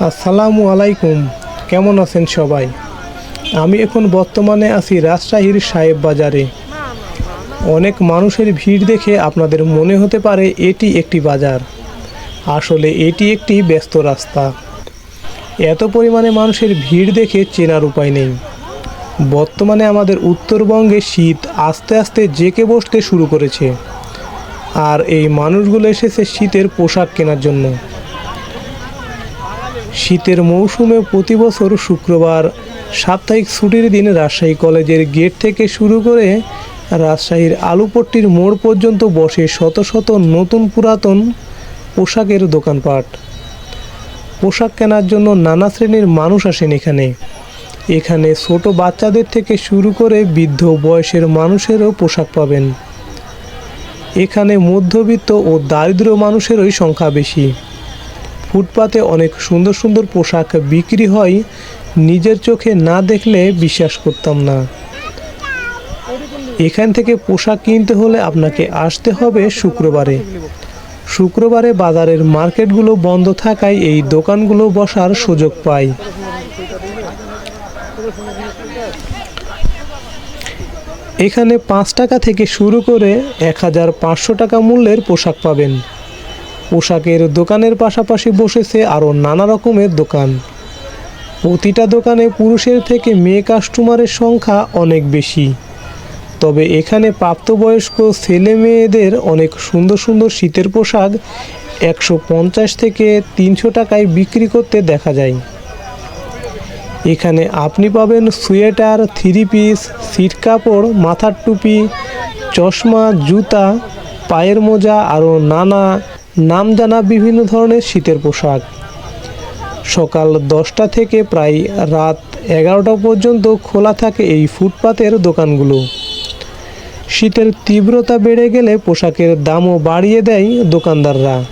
আসসালামু আলাইকুম। কেমন আছেন সবাই? আমি এখন বর্তমানে আছি রাজশাহীর সাহেব বাজারে। অনেক মানুষের ভিড় দেখে আপনাদের মনে হতে পারে এটি একটি বাজার। আসলে এটি একটি ব্যস্ত রাস্তা। এত পরিমাণে মানুষের ভিড় দেখে চেনার উপায় নেই। বর্তমানে আমাদের উত্তরবঙ্গে শীত আস্তে আস্তে জেকে বসতে শুরু করেছে। আর এই মানুষগুলো এসেছে শীতের পোশাক কেনার জন্য। শীতের মৌসুমে প্রতি বছর শুক্রবার সাপ্তাহিক ছুটির দিন রাজশাহী কলেজের গেট থেকে শুরু করে রাজশাহীর আলুপট্টির মোড় পর্যন্ত বসে শত শত নতুন পুরাতন পোশাকের দোকানপাট। পোশাক কেনার জন্য নানা শ্রেণির মানুষ আসেন এখানে। এখানে ছোট বাচ্চাদের থেকে শুরু করে বৃদ্ধ বয়সের মানুষেরও পোশাক পাবেন। এখানে মধ্যবিত্ত ও দারিদ্র মানুষেরই সংখ্যা বেশি। ফুটপাতে অনেক সুন্দর সুন্দর পোশাক বিক্রি হয়। নিজের চোখে না দেখলে বিশ্বাস করতাম না। এখান থেকে পোশাক কিনতে হলে আপনাকে আসতে হবে শুক্রবারে। শুক্রবারে বাজারের মার্কেটগুলো বন্ধ থাকায় এই দোকানগুলো বসার সুযোগ পাই। এখানে পাঁচ টাকা থেকে শুরু করে এক হাজার পাঁচশো টাকা মূল্যের পোশাক পাবেন। পোশাকের দোকানের পাশাপাশি বসেছে আরও নানা রকমের দোকান। প্রতিটা দোকানে পুরুষের থেকে মেয়ে কাস্টমারের সংখ্যা অনেক বেশি। তবে এখানে প্রাপ্তবয়স্ক ছেলে মেয়েদের অনেক সুন্দর সুন্দর শীতের পোশাক একশো পঞ্চাশ থেকে তিনশো টাকায় বিক্রি করতে দেখা যায়। এখানে আপনি পাবেন সোয়েটার, থ্রি পিস, সিট কাপড়, মাথার টুপি, চশমা, জুতা, পায়ের মোজা, আরও নানা নাম জানা বিভিন্ন ধরনের শীতের পোশাক। সকাল দশটা থেকে প্রায় রাত এগারোটা পর্যন্ত খোলা থাকে এই ফুটপাতের দোকানগুলো। শীতের তীব্রতা বেড়ে গেলে পোশাকের দামও বাড়িয়ে দেয় দোকানদাররা।